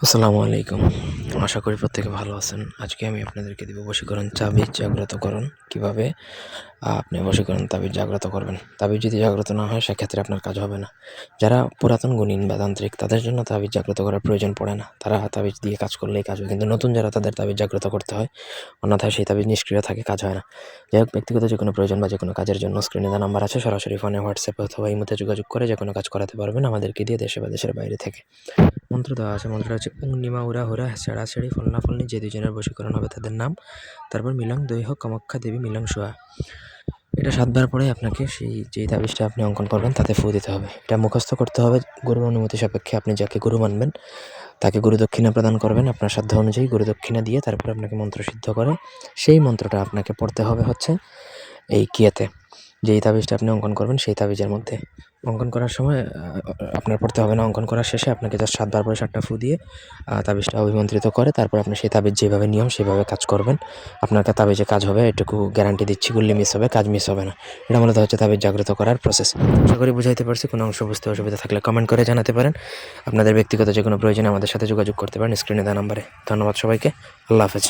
আসসালামু আলাইকুম। আশা করি প্রত্যেকে ভালো আছেন। আজকে আমি আপনাদেরকে দিব বশীকরণ চাবি জাগ্রতকরণ কীভাবে? আপনি বশীকরণ তাবিজ জাগ্রত করবেন। তাবিজ যদি জাগ্রত না হয়, সেক্ষেত্রে আপনার কাজ হবে না। যারা পুরাতন গুণিন বা তান্ত্রিক, তাদের জন্য তাবিজ জাগ্রত করার প্রয়োজন পড়ে না। তারা তাবিজ দিয়ে কাজ করলেই কাজ হয় কিন্তু নতুন যারা, তাদের তাবিজ জাগ্রত করতে হয়। অন্যথায় সেই তাবিজ নিষ্ক্রিয় থাকে, কাজ হয় না। যাই হোক, ব্যক্তিগত যে কোনো প্রয়োজন বা যে কোনো কাজের জন্য স্ক্রিনে দেওয়া নাম্বার আছে। সরাসরি ফোনে হোয়াটসঅ্যাপে অথবা ইমোতে যোগাযোগ করে যে কোনো কাজ করাতে পারবেন আমাদেরকে দিয়ে দেশে বা দেশের বাইরে থেকে। মন্ত্র দেওয়া আছে। মন্ত্রটা হচ্ছে, উং নিমা উরা হুরা সেড়ি ফলনা ফলনি, যে দুজনের বশীকরণ হবে তাদের নাম। তারপর, মিলং দৈহ কামাখ্যা দেবী মিলং সোয়া। এটা সাতবার পরে আপনাকে সেই, যেই তাবিজটা আপনি অঙ্কন করবেন, তাতে ফু দিতে হবে। এটা মুখস্থ করতে হবে গুরুর অনুমতি সাপেক্ষে। আপনি যাকে গুরু মানবেন, তাকে গুরু দক্ষিণা প্রদান করবেন আপনার সাধ্য অনুযায়ী। গুরু দক্ষিণা দিয়ে তারপর আপনাকে মন্ত্র সিদ্ধ করে সেই মন্ত্রটা আপনাকে পড়তে হবে হচ্ছে এই কিয়েতে। যেই তাবিজটা আপনি অঙ্কন করবেন, সেই তাবিজের মধ্যে। অঙ্কন করার সময় আপনার পড়তে হবে না। অঙ্কন করার শেষে আপনাকে জাস্ট সাতবার পরে সাতটা ফু দিয়ে তাবিজটা অভিমন্ত্রিত করে। তারপর আপনি সেই তাবিজ যেভাবে নিয়ম, সেভাবে কাজ করবেন। আপনার তাবিজে কাজ হবে, এটুকু গ্যারান্টি দিচ্ছি করলে মিস হবে, কাজ মিস হবে না। এটা মূলত হচ্ছে তাবিজ জাগ্রত করার প্রসেস আশা করি বুঝাইতে পারছি, কোনো অংশ বুঝতে অসুবিধা থাকলে কমেন্ট করে জানাতে পারেন। আপনাদের ব্যক্তিগত যে কোনো প্রয়োজনে আমাদের সাথে যোগাযোগ করতে পারেন স্ক্রিনে দেওয়া নাম্বারে। ধন্যবাদ সবাইকে, আল্লাহ হাফেজ।